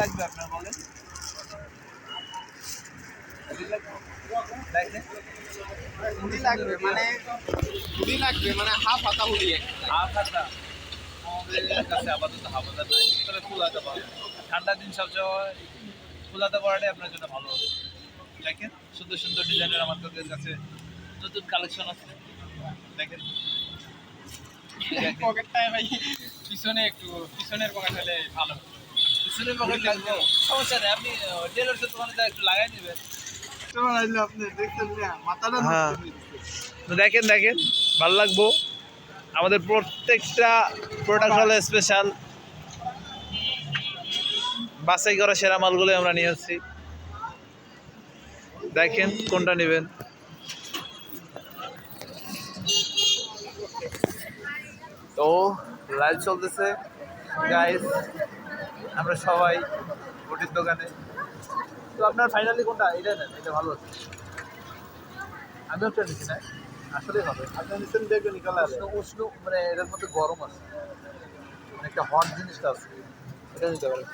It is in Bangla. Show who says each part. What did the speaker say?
Speaker 1: লাগবে আপনার বলেন।
Speaker 2: হুডি লাগবে মানে হুডি লাগবে মানে হাফ হাতা হুডি
Speaker 1: হাফ হাতা। আমাদের কাছে আপাতত হাফ হাতা নাই তবে ফুল হাতা পাবেন। ঠান্ডার দিন সবসময় ফুল হাতা পরাটাই আপনার জন্য ভালো হবে। দেখেন সুন্দর সুন্দর ডিজাইনের আমাদের কাছে নতুন কালেকশন আছে। দেখেন দেখেন।
Speaker 2: পকেটটায় ভাই পিছনে একটু পিছনের পকেট হলে ভালো।
Speaker 1: পিছনে পকেট লাগবে সমস্যা নেই আপনি টেলার দোকানে একটু লাগাই নেবেন হ্যাঁ। তো দেখেন দেখেন ভালো লাগবো। আমাদের প্রত্যেকটা প্রোডাক্ট হলো স্পেশাল বাছাই করা সেরা মালগুলো আমরা নিয়ে আসছি। দেখেন কোনটা নেবেন? তো লাইভ চলতেছে। গাইস আমরা সবাই ভোটের দোকানে। তো আপনার ফাইনালি কোনটা? এটা নেন এটা ভালো আছে। আমি একটা নিচ্ছি, না? আসলেই হবে। আপনি নিচ্ছেন, দেখবেন উষ্ণ উষ্ণ মানে এটার মধ্যে গরম আছে। মানে একটা হট জিনিসটা আছে। এটা নিতে পারেন।